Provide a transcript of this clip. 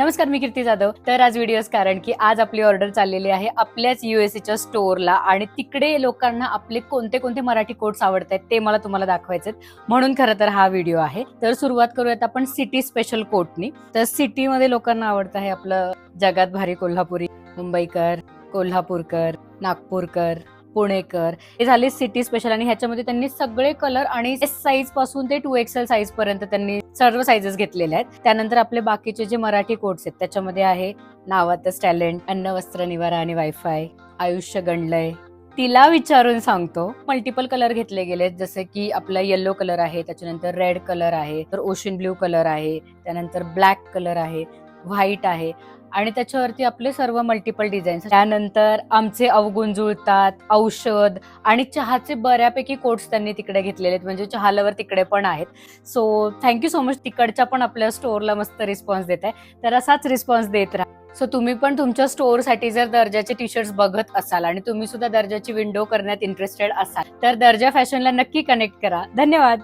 नमस्कार मी कीर्ती जाधव. तर आज व्हिडिओज कारण की आज आपली ऑर्डर चाललेली आहे आपल्याच युएसएच्या स्टोअरला आणि तिकडे लोकांना आपले कोणते कोणते मराठी कोट्स आवडत आहेत ते मला तुम्हाला दाखवायचे म्हणून खरं तर हा व्हिडिओ आहे. तर सुरुवात करूयात आपण सिटी स्पेशल कोटनी तर सिटीमध्ये लोकांना आवडतं आहे आपलं जगात भारी कोल्हापुरी मुंबईकर कोल्हापूरकर नागपूरकर पुणेकर. हे झाले सिटी स्पेशल आणि ह्याच्यामध्ये त्यांनी सगळे कलर आणि एस साईजपासून ते टू एक्सेल साईज पर्यंत त्यांनी सर्व साईजेस घेतलेले आहेत. त्यानंतर आपले बाकीचे जे मराठी कोट्स आहेत त्याच्यामध्ये आहे नावातच टॅलेंट अन्न वस्त्र निवारा आणि वायफाय आयुष्य गणलय. तिला विचारून सांगतो मल्टिपल कलर घेतले गेले जसे की आपला येल्लो कलर आहे त्याच्यानंतर रेड कलर आहे तर ओशन ब्ल्यू कलर आहे त्यानंतर ब्लॅक कलर आहे व्हाईट आहे. आणि त्याच्यावरती आपले सर्व मल्टिपल डिझाईन्स त्यानंतर आमचे अवगुण जुळतात औषध आणि चहाचे बऱ्यापैकी कोट्स त्यांनी तिकडे घेतलेले आहेत. म्हणजे चहालावर तिकडे पण आहेत. सो थँक्यू सो मच तिकडच्या पण आपल्या स्टोअरला मस्त रिस्पॉन्स देत आहे. तर असाच रिस्पॉन्स देत राहा. सो तुम्ही पण तुमच्या स्टोअरसाठी जर दर्जाचे टी शर्ट्स बघत असाल आणि तुम्ही सुद्धा दर्जाची विंडो करण्यात इंटरेस्टेड असाल तर दर्जा फॅशनला नक्की कनेक्ट करा. धन्यवाद!